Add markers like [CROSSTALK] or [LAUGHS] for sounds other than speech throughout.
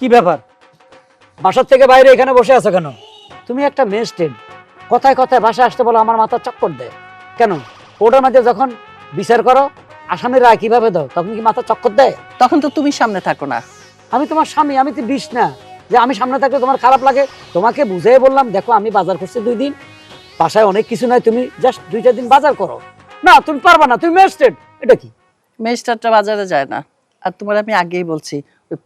কি ব্যাপার? বাসার থেকে বাইরে এখানে বসে আছো কেন? তুমি একটা মেস্টেড কথায় কথায় বাসায় আসতে বলো আমার মাথা চক্কর দেয়। কেন? ওটার মধ্যে যখন বিচার করো আসামির কীভাবে দাও তখন কি মাথা চক্কর দেয়? তখন তো তুমি সামনে থাকো না। আমি তোমার স্বামী আমি তো বিষ না। যে আমি সামনে থাকলে তোমার খারাপ লাগে তোমাকে বুঝিয়ে বললাম দেখো আমি বাজার করছি দুই দিন। বাসায় অনেক কিছু নাই তুমি জাস্ট দুইটা দিন বাজার করো। না তুমি পারবা না তুমি মেস্টেড এটা কি? মেজটারটা বাজারে যায় না। আর তোমার আমি আগেই বলছি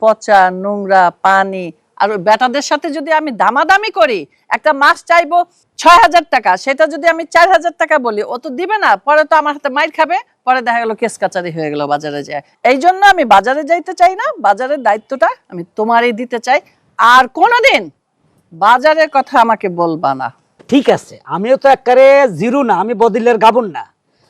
পচা, নোংরা, পানি, আর ওই বেটাদের সাথে যদি আমি দামাদামি করি, একটা মাছ চাইব ছয় হাজার টাকা, সেটা যদি আমি চার হাজার টাকা বলি, ও তো দিবে না, পরে তো আমার হাতে মাইর খাবে, পরে দেখা গেল কেস কাচারি হয়ে গেল বাজারে যায়। এই জন্য আমি বাজারে যাইতে চাই না, বাজারের দায়িত্বটা আমি তোমারই দিতে চাই। আর কোনোদিন বাজারের কথা আমাকে বলবা না। ঠিক আছে, আমিও তো একবারে জিরো না, আমি বদিলের গাবন না।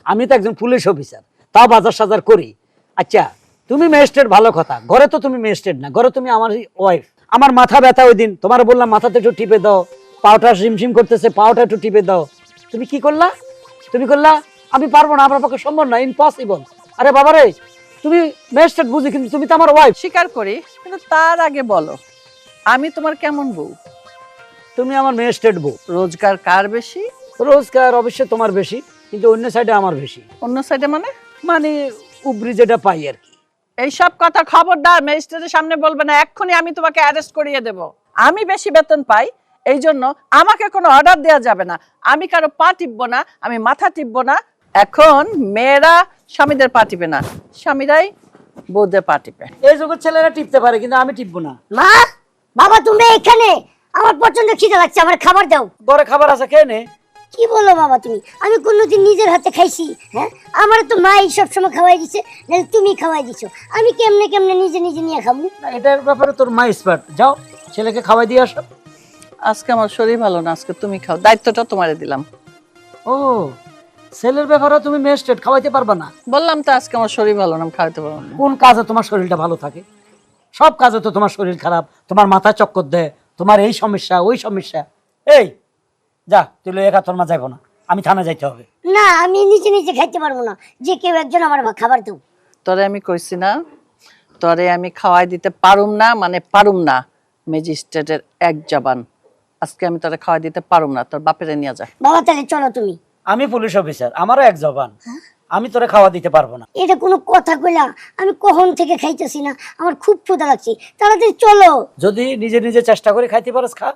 আমি তো একজন পুলিশ অফিসার, তাও বাজার সাজার করি। আচ্ছা তুমি ম্যাজিস্ট্রেট ভালো কথা। ঘরে তো তুমি ম্যাজিস্ট্রেট না ঘরে তুমি আমার ওয়াইফ আমার মাথা ব্যথা ওই দিন। তোমার বললাম মাথাতে একটু টিপে দাও। পাওটা ঝিমঝিম করতেছে পাওটা একটু টিপে দাও। তুমি কি করলা? তুমি করলা আমি পারব না আমার পক্ষে সম্ভব না ইম্পসিবল আরে বাবা রে তুমি ম্যাজিস্ট্রেট বুঝি কিন্তু তুমি তো আমার ওয়াইফ স্বীকার করি কিন্তু তার আগে বলো আমি তোমার কেমন বউ? তুমি আমার ম্যাজিস্ট্রেট বউ। রোজগার কার বেশি? রোজগার অবশ্যই তোমার বেশি কিন্তু অন্য সাইডে আমার বেশি। অন্য সাইডে মানে? মানে উপরি যেটা পাই আর কি। এইসব কথা খবরদার ম্যাজিস্ট্রেটের সামনে বলবে না এক্ষুনি আমি তোমাকে অ্যারেস্ট করিয়ে দেব। আমি বেশি বেতন পাই এই জন্য আমাকে কোনো অর্ডার দেওয়া যাবে না। আমি কারও পা টিপবো না আমি মাথা টিপবো না। এখন মেয়েরা স্বামীদের পা টিপে না স্বামীরাই বউদের পা টিপে। এই যুগের ছেলেরা টিপতে পারে কিন্তু আমি টিপবো না। মা বাবা তুমি এখানে? আমার প্রচণ্ড খিদে লাগছে আমার খাবার দাও। ঘরে খাবার আছে খেয়ে নে। কি বলো বাবা তুমি? আমি কোনোদিন নিজের হাতে খাইছি হ্যাঁ? আমার তো মা সব সময় খাওয়াই দিছে নাহলে তুমি খাওয়াই দিছো। আমি কেমনে কেমনে নিজে নিজে নিয়ে খাব? এটার ব্যাপারে তোর মা এক্সপার্ট যাও ছেলেকে খাওয়াই দিয়ে আসো। আজকে আমার শরীর ভালো না আজকে তুমি খাও। দায়িত্বটা তোমারে দিলাম। ও ছেলের ব্যাপারে তুমি মেস্টেড খাওয়াইতে পারবা না। বললাম তো আজকে আমার শরীর ভালো না আমি খাওয়াতে পারব না। কোন কাজে তোমার শরীরটা ভালো থাকে? সব কাজে তো তোমার শরীর খারাপ তোমার মাথা চক্কর দেয় তোমার এই সমস্যা ওই সমস্যা। এই যা তুই লই একা তোর মা যাইবো না। আমি থানা যাইতে হবে। না আমি নিচে নিচে খাইতে পারব না। যে কেউ একজন আমার খাবার দাও। তরে আমি কইছি না তরে আমি খাওয়াই দিতে পারুম না মানে পারুম না ম্যাজিস্ট্রেটের এক জবান। আজকে আমি তোরে খাওয়াই দিতে পারুম না তোর বাপেরে নিয়ে যা। বাবা তাহলে চলো তুমি। আমি পুলিশ অফিসার আমারও এক জবান। আমি তোরে খাওয়া দিতে পারব না। এটা কোনো কথা কইলা আমি কখন থেকে খাইতেছি না আমার খুব ক্ষুধা লাগছে। তাড়াতাড়ি চলো। যদি নিজে নিজে চেষ্টা করে খাইতে পারস খা।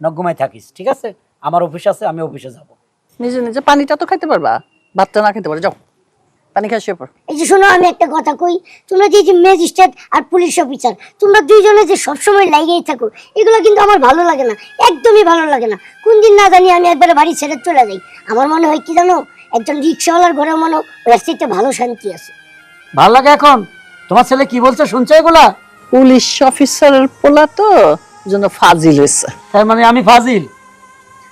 নগ্যমায় থাকিস ঠিক আছে? আমার অফিস আছে আমি অফিসে যাব। নিজে নিজে পানিটা তো খাইতে পারবা। ভাতটা না খেতে পারো যাও। পানি খাই শুয়ে পড়। এই যে শোনো আমি একটা কথা কই। তোমরা যে যে ম্যাজিস্ট্রেট আর পুলিশ অফিসার তোমরা দুইজনে যে সবসময় লাইগেই থাকো এগুলো কিন্তু আমার ভালো লাগে না একদমই ভালো লাগে না। কোন দিন না জানি আমি একবারে বাড়ি ছেড়ে চলে যাই। আমার মনে হয় কি জানো একজন রিক্সাওয়ালার ঘরে মনে ওর চাইতে ভালো শান্তি আছে। ভালো লাগে এখন? তোমার ছেলে কি বলছে? শুনছো এগুলা? পুলিশ অফিসারের পোলা তো জন্য ফাজিল হয়েছে। তার মানে আমি ফাজিল?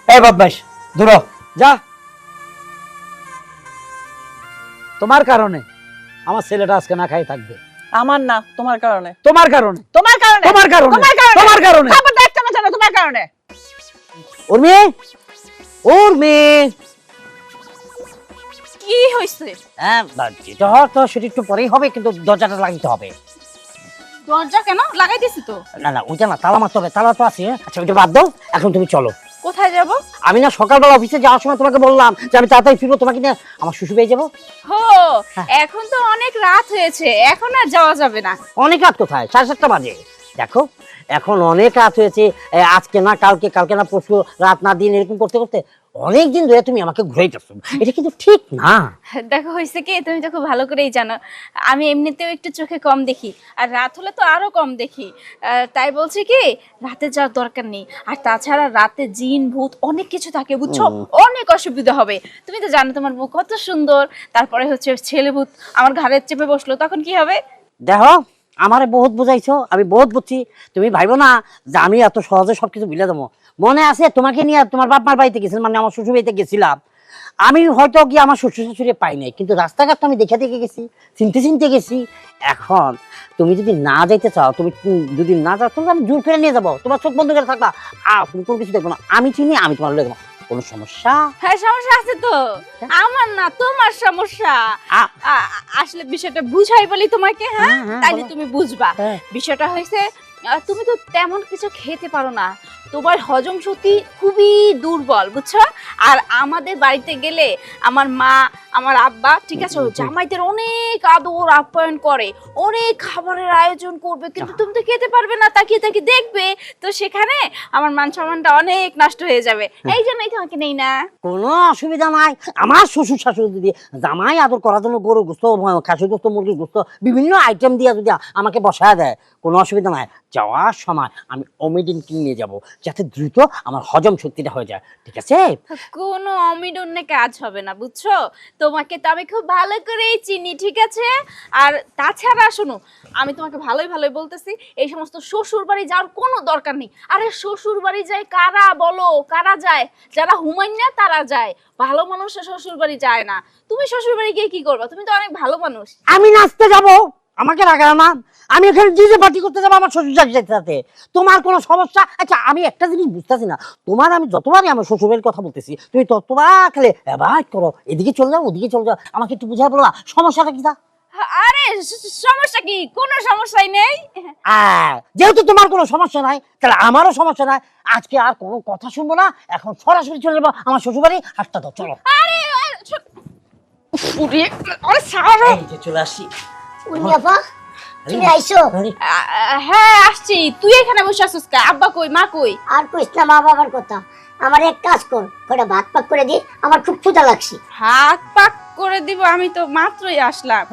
এই বদমাইশ দূর যা। তোমার কারণে আমার ছেলেটা আজকে না খাই থাকবে। আমার না তোমার কারণে। তোমার কারণে। তোমার কারণে? তোমার কারণে। তোমার কারণে? তোমার কারণে। খবরদার একটা না তোমার কারণে। ওর মেয়ে ওর মেয়ে কি হয়েছে হ্যাঁ যেটা হওয়ার তো সেটা একটু পরেই হবে কিন্তু দরজাটা লাগাইতে হবে। দরজা কেন? লাগাই দিছি তো। না না ওইটা না তালা মারতে হবে তালা তো আছে? আচ্ছা ওইটা বাদ দাও এখন তুমি চলো। কোথায় যাব? আমি না সকালবেলা অফিসে যাওয়ার সময় তোমাকে বললাম যে আমি তাড়াতাড়ি ফিরবো তোমাকে নিয়ে আমার শ্বশুর বাড়ি যাব। হো এখন তো অনেক রাত হয়েছে এখন আর যাওয়া যাবে না। অনেক রাত কোথায়? সাড়ে সাতটা বাজে। দেখো এখন অনেক রাত হয়েছে আজকে না কালকে কালকে না পরশু রাত না দিন এরকম করতে করতে অনেক দিন ধরে তুমি আমাকে ঘুরাইতেছো। এটা কিন্তু ঠিক না। দেখো হয়েছে কি? তুমি তো খুব ভালো করেই জানো। আমি এমনিতেও একটু চোখে কম দেখি আর রাত হলে তো আরও কম দেখি। তাই বলছি কি? রাতে যাওয়ার দরকার নেই। আর তাছাড়া রাতে জিন ভূত অনেক কিছু থাকে বুঝছ? অনেক অসুবিধা হবে। তুমি তো জানো তোমার মুখ কত সুন্দর। তারপরে হচ্ছে ছেলে ভূত আমার ঘাড়ে চেপে বসল তখন কি হবে? দেখো আমারে বহুত বুঝাইছো আমি বহুত বুঝছি। তুমি ভাইবো না যে আমি এত সহজে সবকিছু ভুলে দেবো। মনে আছে? তোমাকে নিয়ে তোমার বাপ মার বাড়িতে গেছিলাম মানে আমার শ্বশুর বাড়িতে গেছিলাম। আমি হয়তো কি আমার শ্বশুর শাশুড়ি পাই নাই কিন্তু রাস্তাঘাট তো আমি দেখে দেখে গেছি চিনতে চিনতে গেছি। এখন তুমি যদি না যাইতে চাও তুমি যদি না যাও তুমি আমি জোর করে নিয়ে যাব। তোমার চোখ বন্ধ করে থাকবা। আর তুমি কোনো কিছু দেখব না। আমি চিনি আমি তোমার দেখব কোনো সমস্যা? হ্যাঁ সমস্যা আছে তো। আমার না তোমার সমস্যা। আসলে বিষয়টা বুঝাই বলি তোমাকে হ্যাঁ? হ্যাঁ, হ্যাঁ, তাইলে তুমি বুঝবা। হ্যাঁ। বিষয়টা হয়েছে তুমি তো তেমন কিছু খেতে পারো না। তোমার হজম শক্তি খুবই দুর্বল বুঝছ? আর আমাদের বাড়িতে গেলে আমার মা আমার আব্বা ঠিক আছে? জামাইদের অনেক আদর আপ্যায়ন করে অনেক খাবারের আয়োজন করবে কিন্তু তুমি তো খেতে পারবে না তাকিয়ে তাকিয়ে দেখবে তো সেখানে আমার মান সম্মানটা অনেক নষ্ট হয়ে যাবে। এই জন্যই তোমাকে নেই না। কোনো অসুবিধা নাই। আমার শ্বশুর শাশুড়ি দিদি জামাই আদর করার জন্য গরু গোস্ত খাসি গোস্ত মুরগির গোস্ত বিভিন্ন আইটেম দিয়ে যদি আমাকে বসায় দেয় কোনো অসুবিধা নাই। যাওয়ার সময় আমি অমিডিন কিনে নিয়ে যাব যাতে দ্রুত আমার হজম শক্তিটা হয়ে যায়। ঠিক আছে? কোনো অমিডন্যে কাজ হবে না বুঝছ? তোমাকে তো আমি খুব ভালো করেই চিনি ঠিক আছে? আর তাছাড়া শোনো আমি তোমাকে ভালোই ভালোই বলতেছি এই সমস্ত শ্বশুর বাড়ি যাওয়ার কোনো দরকার নেই। আরে শ্বশুর বাড়ি যায় কারা বলো? কারা যায়? যারা হুমায়ুন না তারা যায়। ভালো মানুষ শ্বশুর বাড়ি যায় না। তুমি শ্বশুর বাড়ি গিয়ে কি করবে? তুমি তো অনেক ভালো মানুষ। আমি নাচতে যাব। আমাকে রাখা না আমি এখানে ডিজে পার্টি করতে যাব আমার শ্বশুর সাথে তোমার কোনো সমস্যা? আচ্ছা আমি একটা জিনিস বুঝতেছি না। তোমার আমি যতবারই আমার শ্বশুরের কথা বলতেছি তুমি ততবার খেলে অ্যাভয়েড করো। এদিকে চলে যাও ওদিকে চলে যাও। আমাকে একটু বুঝাই বলো সমস্যাটা কি তা? আরে সমস্যা কি? কোনো সমস্যাই নেই। যেহেতু তোমার কোনো সমস্যা নাই তাহলে আমারও সমস্যা নাই। আজকে আর কোনো কথা শুনব না। এখন সরাসরি চলে যাব আমার শ্বশুরবাড়ি। হাতটা দাও চলো। আরে আরে, যে চলে আসি। আপা তুমি আইছো আ- হ্যাঁ আসছি। তুই এখানে বসে আছিস কা? আব্বা কই? মা কই? আর কইস না মা বাবার কথা। আমার এক কাজ কর কটা ভাত পাক করে দি আমার খুব ক্ষুধা লাগছে। হাত পাক করে দিব আমি তো মাত্রই আসলাম।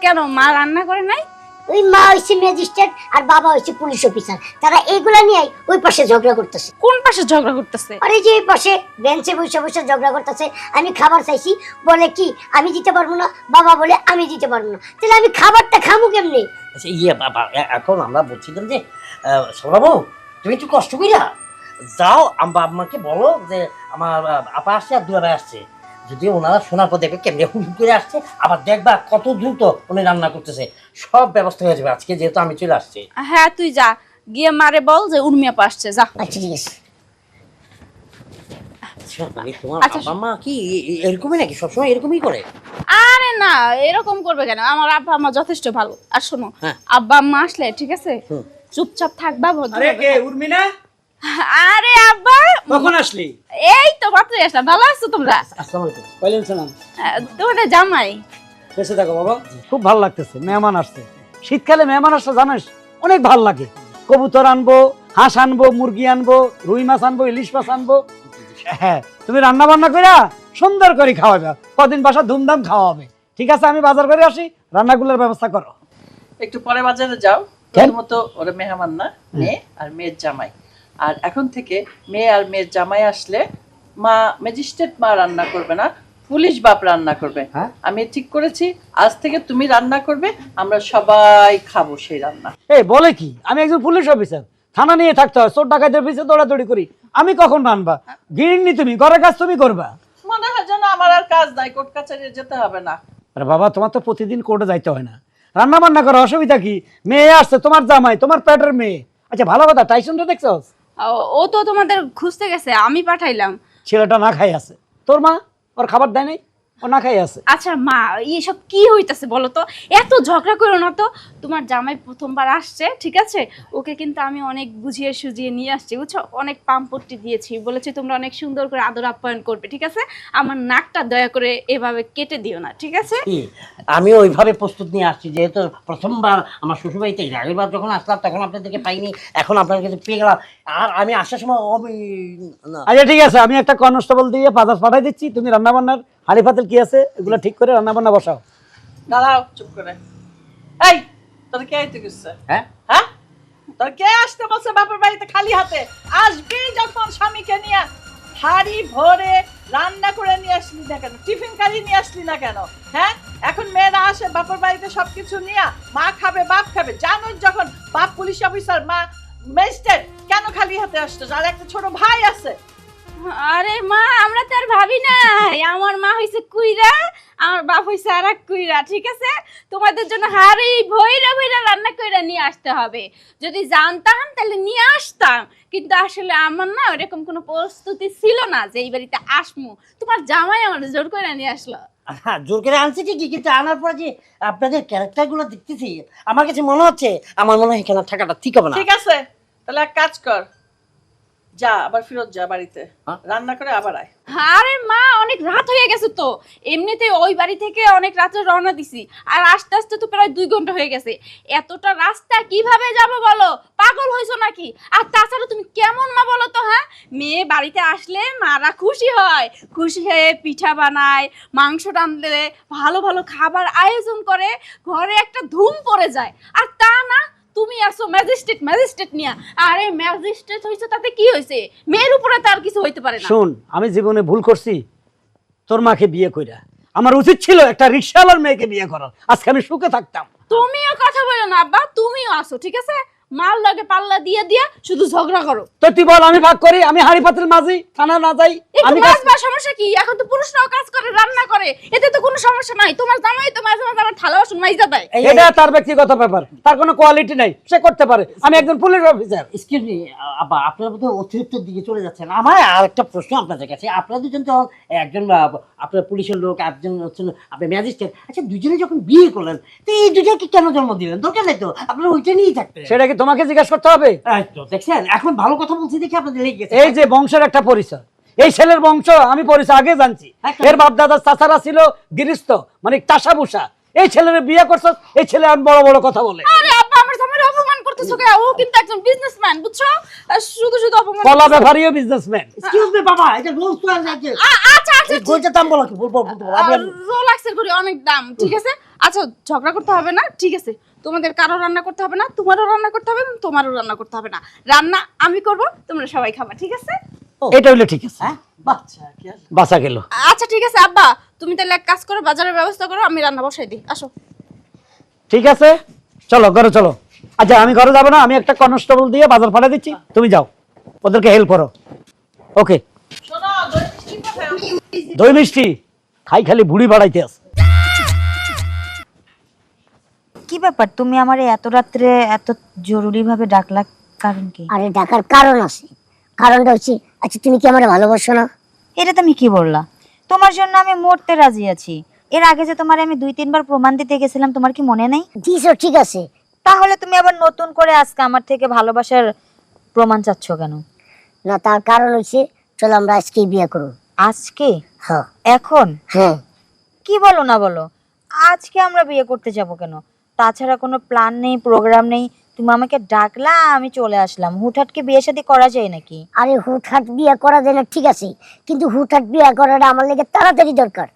কেন মা রান্না করে নাই? ওই মা হইছে ম্যাজিস্ট্রেট আর বাবা হইছে পুলিশ অফিসার তারা এইগুলা নিয়ে ওই পাশে ঝগড়া করতেছে। কোন পাশে ঝগড়া করতেছে? আর যে এই পাশে বেঞ্চে বসে বসে ঝগড়া করতেছে আমি খাবার চাইছি বলে কি আমি দিতে পারব না বাবা বলে আমি দিতে পারব না। তাহলে আমি খাবারটা খামু কেমনি? আচ্ছা, ইয়ে বাবা এ- এখন আমরা বলছিলাম যে সৌরভ তুমি একটু কষ্ট করিয়া যাও আম্মা আম্মাকে বলো যে আমার আহ, আপা আসছে আর দুয়ারে আসছে। যদি ওনারা শোনার পর দেখবে কেমনি হুম করে আসছে আবার দেখবা কত দ্রুত উনি রান্না করতেছে। সব ব্যবস্থা হয়ে যাবে। আজকে যেহেতু আমি চলে আসছি। হ্যাঁ তুই যা। গিয়ে মারে বল যে উর্মিয়া পাশছে যা। আচ্ছা ঠিক আছে। আচ্ছা, মানে আচ্ছা, আব্বা মা কি এ- এ- এরকমই নাকি? সবসময় এরকমই করে? আরে না এরকম করবে কেন? আমার আব্বা আমার যথেষ্ট ভালো। আর শোনো হ্যাঁ। আব্বা আম্মা আসলে ঠিক আছে? চুপচাপ থাকবা ভদ্র আরে আব্বা! কখন আসলি? এই তো মাত্রই আসলাম। ভালো আছো তোমরা? আসসালামু আলাইকুম। ওয়ালাইকুম সালাম জামাই? বেঁচে থাকো বাবা। খুব ভালো লাগতেছে মেহমান আসছে। শীতকালে মেহমান আসছে জানিস অনেক ভালো লাগে। কবুতর আনব হাঁস আনব মুরগি আনব রুই মাছ আনব ইলিশ মাছ আনব। হ্যাঁ তুমি রান্না বান্না করে সুন্দর করে খাওয়াবে কদিন বাসা ধুমধাম খাওয়াবে। ঠিক আছে আমি বাজার করে আসি রান্নাগুলোর ব্যবস্থা করো। একটু পরে বাজারে যাও? প্রথমত ওরা মেহমান না মেয়ে আর মেয়ের জামাই। আর এখন থেকে মেয়ে আর মেয়ের জামাই আসলে মা ম্যাজিস্ট্রেট মা রান্না করবে না পুলিশ বাপ রান্না করবে। হ্যাঁ? আমি ঠিক করেছি আজ থেকে তুমি রান্না করবে আমরা সবাই খাব সেই রান্না। এই বলে কি? আমি একজন পুলিশ অফিসার। থানা নিয়ে থাকতে হয় চোর ডাকাতের পিছিয়ে দৌড়াদৌড়ি করি। আমি কখন রানবা গিরিনি তুমি ঘরের কাজ তুমি করবা? মনে হয় যেন আমার আর কাজ নাই কোর্ট কাছারি যেতে হবে না। আরে বাবা তোমার তো প্রতিদিন কোর্টে যাইতে হয় না। রান্না বান্না করার অসুবিধা কি? মেয়ে আসছে তোমার জামাই তোমার পেটের মেয়ে। আচ্ছা ভালো কথা টাইসনটা দেখছস? ও- তো তোমাদের খুঁজতে গেছে, আমি পাঠাইলাম। ছেলেটা না খাই আছে তোর মা? ওর খাবার দেয় নাই? না খাই আছে। আচ্ছা মা এইসব কি হইতাছে বলো তো? এত ঝগড়া করো না তো। তোমার জামাই প্রথমবার আসছে ঠিক আছে? ওকে কিন্তু আমি অনেক বুঝিয়ে সুজিয়ে নিয়ে আসছি বুঝছ? অনেক পাম্পট্টি দিয়েছি বলেছি তোমরা অনেক সুন্দর করে আদর আপ্যায়ন করবে ঠিক আছে? আমার নাকটা দয়া করে এভাবে কেটে দিও না ঠিক আছে? আমি ওইভাবে প্রস্তুত নিয়ে আসছি যেহেতু প্রথমবার আমার শ্বশুরবাড়িতে আগেরবার যখন আসলাম তখন আপনাদেরকে পাইনি এখন আপনার কাছে পেয়ে গেলাম। আর আমি আসার সময় আচ্ছা ঠিক আছে আমি একটা কনস্টেবল দিয়ে বাজার পাঠাই দিচ্ছি তুমি রান্না বান্নার হাড়ি পাতিল কি আছে? এগুলো ঠিক করে রান্না বান্না বসাও। দাঁড়াও চুপ করে। এই তোর কে আইতে গেছে? হ্যাঁ? হ্যাঁ? তোর কে আসতে বলছে বাপের বাড়িতে খালি হাতে? আসবি যখন স্বামীকে নিয়ে। হাড়ি ভরে রান্না করে নিয়ে আসলি না কেন? টিফিন কারি নিয়ে আসলি না কেন? হ্যাঁ? এখন মেয়েরা আসে বাপের বাড়িতে সবকিছু নিয়ে। মা খাবে বাপ খাবে। জানো যখন বাপ পুলিশ অফিসার মা ম্যাজিস্ট্রেট কেন খালি হাতে আসতো? আর একটা ছোট ভাই আছে। আরে মা আমরা তো আর ভাবি আমার মা হইছে কুইরা আমার বাপ হইছে আর এক কুইরা ঠিক আছে? তোমাদের জন্য হাড়ি ভইরা ভইরা রান্না কইরা নিয়ে আসতে হবে। যদি জানতাম তাহলে নিয়ে আসতাম। কিন্তু আসলে আমার না ওরকম কোনো প্রস্তুতি ছিল না যে এই বাড়িতে আসমু। তোমার জামাই আমার জোর করে নিয়ে আসলো। হ্যাঁ জোর করে আনছি ঠিকই কিন্তু আনার পর যে আপনাদের ক্যারেক্টারগুলো দেখতেছি আমার কাছে মনে হচ্ছে আমার মনে হয় এখানে থাকাটা ঠিক হবে না। ঠিক আছে তাহলে এক কাজ কর। যা আবার ফেরত যা বাড়িতে। হ্যাঁ? রান্না করে আবার আয়। আরে মা অনেক রাত হয়ে গেছে তো। এমনিতে ওই বাড়ি থেকে অনেক রাতে রওনা দিছি। আর আস্তে আস্তে তো প্রায় দুই ঘণ্টা হয়ে গেছে। এতটা রাস্তা কীভাবে যাব বলো? পাগল হয়েছো নাকি? আর তাছাড়া তুমি কেমন মা বলো তো হ্যাঁ? মেয়ে বাড়িতে আসলে মারা খুশি হয়। খুশি হয়ে পিঠা বানায় মাংস রাঁধলে ভালো ভালো খাবার আয়োজন করে ঘরে একটা ধুম পড়ে যায়। আর তা না তুমি আসো ম্যাজিস্ট্রেট ম্যাজিস্ট্রেট নিয়া। আরে ম্যাজিস্ট্রেট হইছে তাতে কি হইছে? মেয়ের উপরে তার কিছু হইতে পারে না। শোন আমি জীবনে ভুল করছি। তোর মাকে বিয়ে কইরা। আমার উচিত ছিল একটা রিক্সাওয়ালার মেয়েকে বিয়ে করার। আজকে আমি সুখে থাকতাম। তুমিও কথা বলো না আব্বা তুমিও আসো ঠিক আছে? মাল লাগে পাল্লা দিয়ে দিয়ে শুধু ঝগড়া করো। তো তুই বল আমি ভাগ করি আমি হাড়ি পাতিল মাঝি থানা না যাই আমি কাজ- বা সমস্যা কি? এখন তো পুরুষরাও কাজ করে রান্না করে। এতে তো কোনো সমস্যা নাই। তোমার জামাই তো মাঝে মাঝে আমার থালা বাসন মাইজা দেয়। এটা তার ব্যক্তিগত ব্যাপার। তার কোনো কোয়ালিটি নাই। সে করতে পারে। আমি একজন পুলিশ অফিসার এক্সকিউজ মি আপনারা বোধহয় অতিরিক্ত দিকে চলে যাচ্ছেন। আমার আর একটা প্রশ্ন আপনাদের কাছে। আপনারা দুজন তো একজন আপনার পুলিশের লোক একজন হচ্ছেন আপনি ম্যাজিস্ট্রেট আচ্ছা দুজনে যখন বিয়ে করলেন তো এই দুজনকে কেন জন্ম দিলেন? দরকার নেই তো। আপনারা ওইটা নিয়েই থাকতেন। সেটা কি তোমাকে জিজ্ঞেস করতে হবে। দেখছেন? এখন ভালো কথা বলছি দেখে আপনাদের লেগে গেছে। এই যে বংশের একটা পরিচয়। এই ছেলের বংশ আমি পরিচয় আগে জানছি। এর বাপ দাদার চাচারা ছিল গিরিস্ত মানে টাসা বুসা এই ছেলের বিয়ে করছ এই ছেলে আমি বড় বড় কথা বলে। আরে আব্বা আমার জামাইরে অপমান করতেছো কে ও কিন্তু একজন বিজনেসম্যান বুঝছ? শুধু শুধু অপমান কলা ব্যাপারীও বিজনেসম্যান এক্সকিউজ মি বাবা এটা রোজ তো আছে আচ্ছা আচ্ছা এই দাম বলো কি? বলব বলব আপনি রোলাক্সের অনেক দাম ঠিক আছে? আচ্ছা ঝগড়া করতে হবে না ঠিক আছে। তোমাদের কারও রান্না করতে হবে না তোমারও রান্না করতে হবে না তোমারও রান্না করতে হবে না। রান্না আমি করব তোমরা সবাই খাবা ঠিক আছে? এটা হইলে ঠিক আছে। হ্যাঁ? বাহ আচ্ছা কি আর বাঁচা গেল আচ্ছা ঠিক আছে আব্বা তুমি তাহলে এক কাজ করো বাজারের ব্যবস্থা করো আমি রান্না বসাই দিই আসো। ঠিক আছে? চলো ঘরে চলো। আচ্ছা আমি ঘরে যাব না আমি একটা কনস্টেবল দিয়ে বাজার পাঠা দিচ্ছি তুমি যাও। ওদেরকে হেল্প করো। ওকে শোনো দই মিষ্টি দই মিষ্টি। খাই খালি বুড়ি বাড়াইতে আছে। কি ব্যাপার? তুমি আমার এত রাত্রে এত জরুরি ভাবে ডাকলা কারণ কি? আরে ডাকার কারণ আছে। কারণটা হচ্ছে আচ্ছা তুমি কি আমার ভালোবাসো না? এটা তুমি কি বললা? তোমার জন্য আমি মরতে রাজি আছি। এর আগে যে তোমার আমি দুই তিনবার প্রমাণ দিতে গেছিলাম তোমার কি মনে নেই? দিছো ঠিক আছে। তাহলে তুমি আবার নতুন করে আজকে আমার থেকে ভালোবাসার প্রমাণ চাচ্ছ কেন? না তার কারণ হচ্ছে চলো আমরা আজকে বিয়ে করব আজকে? হ্যাঁ। এখন? হ্যাঁ। কি বলো না বলো? আজকে আমরা বিয়ে করতে যাব কেন? তাছাড়া কোনো প্ল্যান নেই প্রোগ্রাম নেই। তুমি আমাকে ডাকলা আমি চলে আসলাম। হুটহাট কি বিয়ে শাদী করা যায় নাকি? আরে হুটহাট বিয়ে করা যায় না ঠিক আছে। কিন্তু হুটহাট বিয়ে করাটা আমার লেগে তাড়াতাড়ি দরকার।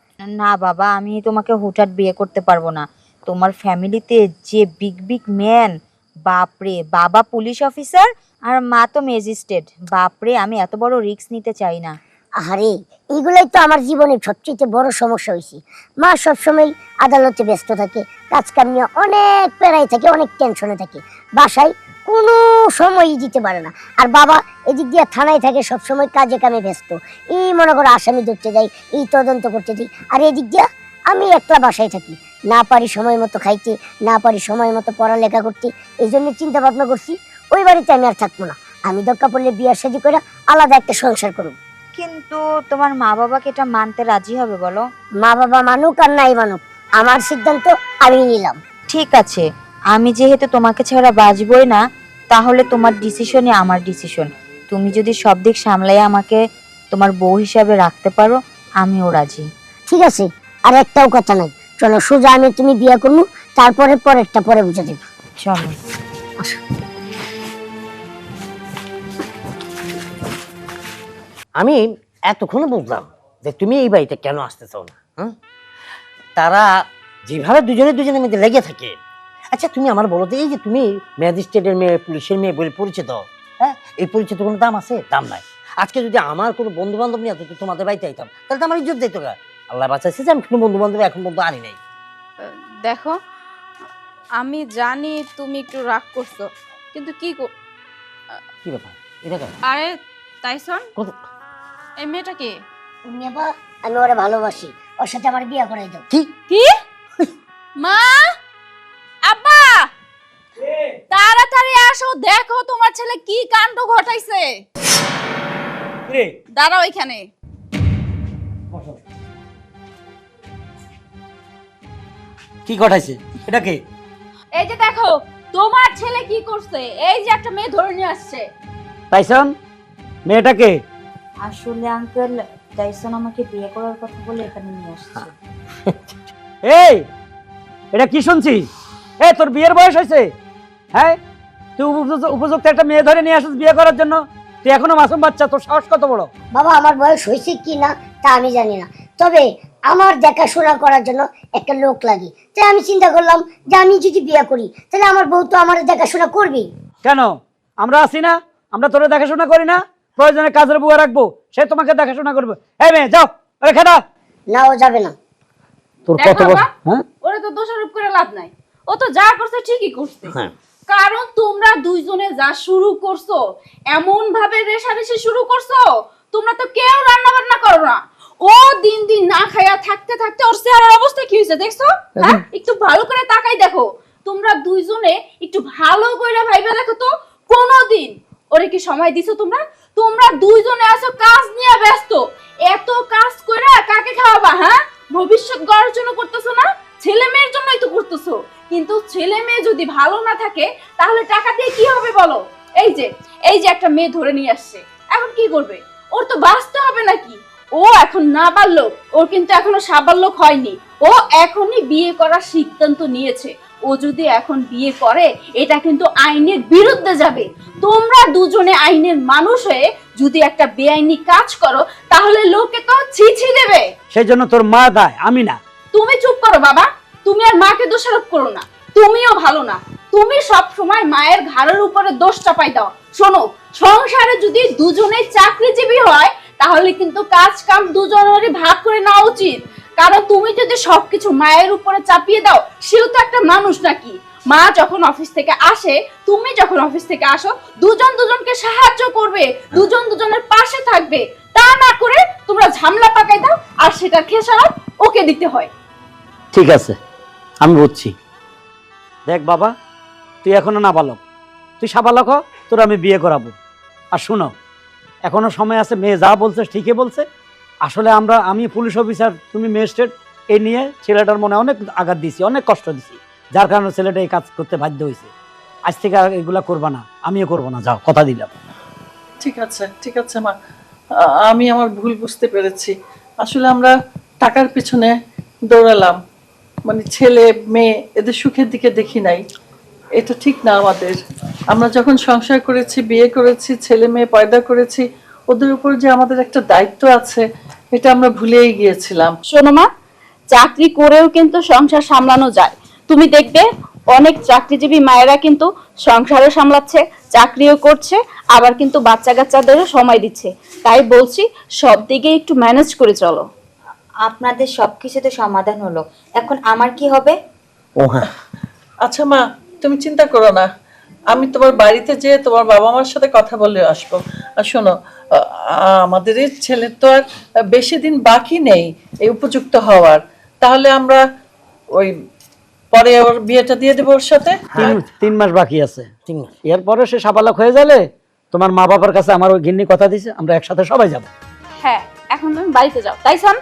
না বাবা আমি তোমাকে হুটহাট বিয়ে করতে পারব না। তোমার ফ্যামিলিতে যে বিগ বিগ ম্যান বাপরে বাবা পুলিশ অফিসার আর মা তো ম্যাজিস্ট্রেট বাপরে আমি এত বড় রিস্ক নিতে চাই না। আরে এগুলাই তো আমার জীবনের সবচেয়ে বড় সমস্যা হয়েছে মা সবসময় আদালতে ব্যস্ত থাকে, কাজ কাম নিয়ে অনেক পেড়াই থাকে, অনেক টেনশনে থাকে। বাসায় কোনো সময়ই দিতে পারে না। আর বাবা এদিক দিয়ে থানায় থাকে, সবসময় কাজে কামে ব্যস্ত। এই মনে করো আসামি ধরতে যাই, এই তদন্ত করতে যাই। আর এদিক দিয়ে আমি একলা বাসায় থাকি। না পারি সময় মতো খাইতে, না পারি সময় মতো পড়ালেখা করতে, এই জন্য চিন্তা ভাবনা করছি, ওই বাড়িতে আমি আর থাকব না। আমি দরকার পড়লে বিয়ার সাজি করে আলাদা একটা সংসার করব। কিন্তু তোমার মা বাবাকে এটা মানতে রাজি হবে বলো? মা বাবা মানুক আর নাই মানুক আমার সিদ্ধান্ত আমি নিলাম। ঠিক আছে আমি যেহেতু তোমাকে ছাড়া বাঁচবই না তাহলে তোমার ডিসিশনই আমার ডিসিশন। তুমি যদি সব দিক সামলাই আমাকে তোমার বউ হিসাবে রাখতে পারো আমিও রাজি। ঠিক আছে আর একটাও কথা নাই। চলো সোজা আমি তুমি বিয়ে করব তারপরে পরেরটা পরে বুঝে দেবো। চলো। আমি এতক্ষণে বুঝলাম যে তুমি এই বাড়িতে কেন আসতে চাও না হ্যাঁ? তারা যেভাবে দুজনে দুজনের মধ্যে লেগে থাকে। আচ্ছা তুমি আমার বলো তো এই যে তুমি ম্যাজিস্ট্রেটের মেয়ে পুলিশের মেয়ে বলে পরিচিত হ্যাঁ? এই পরিচিত কোনো দাম আছে? দাম নাই। আজকে যদি আমার কোনো বন্ধু বান্ধব নিয়ে আসতো তোমাদের বাড়িতে আইতাম। তাহলে তো আমার ইজ্জত দিত গা আল্লাহ বাঁচাইছে যে আমি কোনো বন্ধু বান্ধব এখন পর্যন্ত আনি নাই। দেখো আমি জানি তুমি একটু রাগ করছ কিন্তু কি কি ব্যাপার? এটা কেন? আরে তাইসন? কত এই মেয়েটা কে নেবা আমি ওরা ভালোবাসি। ওর সাথে আমার বিয়ে করে দাও। কি? কি? [LAUGHS] মা? আব্বা! তাড়াতাড়ি আসো দেখো তোমার ছেলে কি কাণ্ড ঘটাইছে। দাঁড়াও এখানে। কি ঘটাইছে? এটা কে? এই যে দেখো তোমার ছেলে কি করছে? এই যে একটা মেয়ে ধরে নিয়ে আসছে। তাইসন মেয়েটা কে? আসলে আঙ্কেল টাইসন আমাকে বিয়ে করার কথা বলে এখানে নিয়ে আসছে। [LAUGHS] এই এটা কি শুনছিস? এই তোর বিয়ের বয়স হয়েছে? হ্যাঁ? তুই উপযুক্ত- উপযুক্ত একটা মেয়ে ধরে নিয়ে আসিস বিয়ে করার জন্য? তুই এখনও মাসুম বাচ্চা তোর সাহস কত বড়? বাবা আমার বয়স হয়েছে কি না তা আমি জানি না। তবে আমার দেখাশোনা করার জন্য একটা লোক লাগে। তাই আমি চিন্তা করলাম যে আমি যদি বিয়ে করি তাহলে আমার বউ তো আমার দেখাশোনা করবি কেন? আমরা আছি না? আমরা তোরে দেখাশোনা করি না? প্রয়োজনে কাজের বুয়া রাখব সে তোমাকে দেখাশোনা করবে। এই মেয়ে যাও রেখে দাও নাও যাবে না। তোর কত হ্যাঁ? ওরে তো দোষারোপ করে লাভ নাই। ও তো যা করছে ঠিকই করছে। হ্যাঁ। কারণ তোমরা দুইজনে যা শুরু করছ এমন ভাবে রেশারেশি শুরু করছ তোমরা তো কেউ রান্না বান্না করো না। ও দিন দিন না খাইয়া থাকতে থাকতে ওর চেহারার অবস্থা কি হয়েছে দেখছ? হ্যাঁ? একটু ভালো করে তাকাই দেখো। তোমরা দুইজনে একটু ভালো করে ভাইবা দেখো তো কোনোদিন। ওরে কি সময় দিছো তোমরা? তোমরা দুইজনে আছো কাজ নিয়ে ব্যস্ত। এত কাজ করে কাকে খাওয়াবা হ্যাঁ? ভবিষ্যৎ গড়ার জন্য করতেছো না? ছেলে মেয়ের জন্যই তো করতেছো। কিন্তু ছেলে মেয়ে যদি ভালো না থাকে, তাহলে টাকা দিয়ে কি হবে বলো? এই যে এই যে একটা মেয়ে ধরে নিয়ে আসছে। এখন কি করবে? ওর তো বাঁচতে হবে নাকি? ও এখন না পারল ওর কিন্তু এখনও সাবাল্যক হয়নি। ও এখনই বিয়ে করার সিদ্ধান্ত নিয়েছে। ও যদি এখন বিয়ে করে এটা কিন্তু আইনের বিরুদ্ধে যাবে। তোমরা দুজনে আইনের মানুষ হয়ে যদি একটা বেআইনি কাজ করো তাহলে লোকে তো ছিছি দেবে। সেই জন্য তোর মা দায় আমি না। তুমি চুপ করো বাবা। তুমি আর মাকে দোষারোপ করো না। তুমিও ভালো না। তুমি সব সময় মায়ের ঘাড়ের উপরে দোষ চাপাই দাও। শোনো সংসারে যদি দুজনে চাকরিজীবী হয় তাহলে কিন্তু কাজ কাম দুজনেরই ভাগ করে নেওয়া উচিত। কারণ তুমি যদি সবকিছু মায়ের উপরে চাপিয়ে দাও, সেও তো একটা মানুষ নাকি? মা যখন অফিস থেকে আসে, তুমি যখন অফিস থেকে আসো, দুজন দুজনকে সাহায্য করবে, দুজন দুজনের পাশে থাকবে। তা না করে তোমরা ঝামলা পাকাই দাও আর সেটা খেসারত ওকে দিতে হয়। ঠিক আছে, আমি বুঝছি। দেখ বাবা, তুই এখনও না বালক তুই সাবালক তোর আমি বিয়ে করাবো। আর শুনো, এখনও সময় আছে, মেয়ে যা বলছে ঠিকই বলছে। আসলে আমরা, আমি পুলিশ অফিসার, তুমি ম্যাজিস্ট্রেট, এই নিয়ে ছেলেটার মনে অনেক আঘাত দিছি অনেক কষ্ট দিছি যার কারণে ছেলেটা এই কাজ করতে বাধ্য হয়েছে। আজ থেকে আর এগুলা করবা না, আমিও করব না, যাও, কথা দিলাম। ঠিক আছে ঠিক আছে, মা। আমি আমার ভুল বুঝতে পেরেছি। আসলে আমরা টাকার পিছনে দৌড়ালাম। মানে ছেলে, মেয়ে, এদের সুখের দিকে দেখি নাই। এটা ঠিক না আমাদের। আমরা যখন সংসার করেছি, বিয়ে করেছি ছেলে মেয়ে পয়দা করেছি ওদের উপর যে আমাদের একটা দায়িত্ব আছে এটা আমরা ভুলেই গিয়েছিলাম। শোনো মা চাকরি করেও কিন্তু সংসার সামলানো যায়। তুমি দেখবে অনেক চাকরিজীবী মায়েরা কিন্তু সংসারও সামলাচ্ছে চাকরিও করছে আবার কিন্তু বাচ্চা কাচ্চাদেরও সময় দিচ্ছে। তাই বলছি সব দিকে একটু ম্যানেজ করে চলো। আপনাদের সব সবকিছুতে সমাধান হলো। এখন আমার কি হবে? ও হ্যাঁ। আচ্ছা মা তুমি চিন্তা করো না। আমি তোমার বাড়িতে যেয়ে তোমার বাবা মার সাথে কথা বলে আসব। আর শোনো আমাদের এই ছেলের তো আর বেশি দিন বাকি নেই এই উপযুক্ত হওয়ার। তাহলে আমরা ওই পরে ওর বিয়েটা দিয়ে দেবো ওর সাথে? তিন তিন মাস বাকি আছে। এরপরে সে সাবালক হয়ে গেলে তোমার মা বাবার কাছে আমার ওই গিন্নি কথা দিছে আমরা একসাথে সবাই যাব। হ্যাঁ এখন তুমি বাড়িতে যাও। তাই সান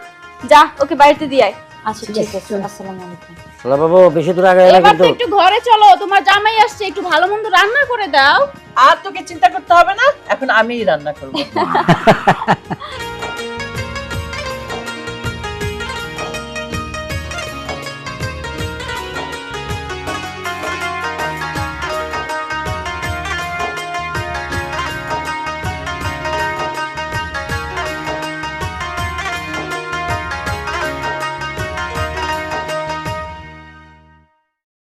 যা ওকে বাড়িতে দিয়ে আয়। আচ্ছা ঠিক আছে আসসালামু আলাইকুম। সোলা বাবু বেশি দূর আগে না এবার তো কিন্তু একটু ঘরে চলো তোমার জামাই আসছে একটু ভালো মন্দ রান্না করে দাও। আর তোকে চিন্তা করতে হবে না এখন আমিই রান্না করব। [LAUGHS]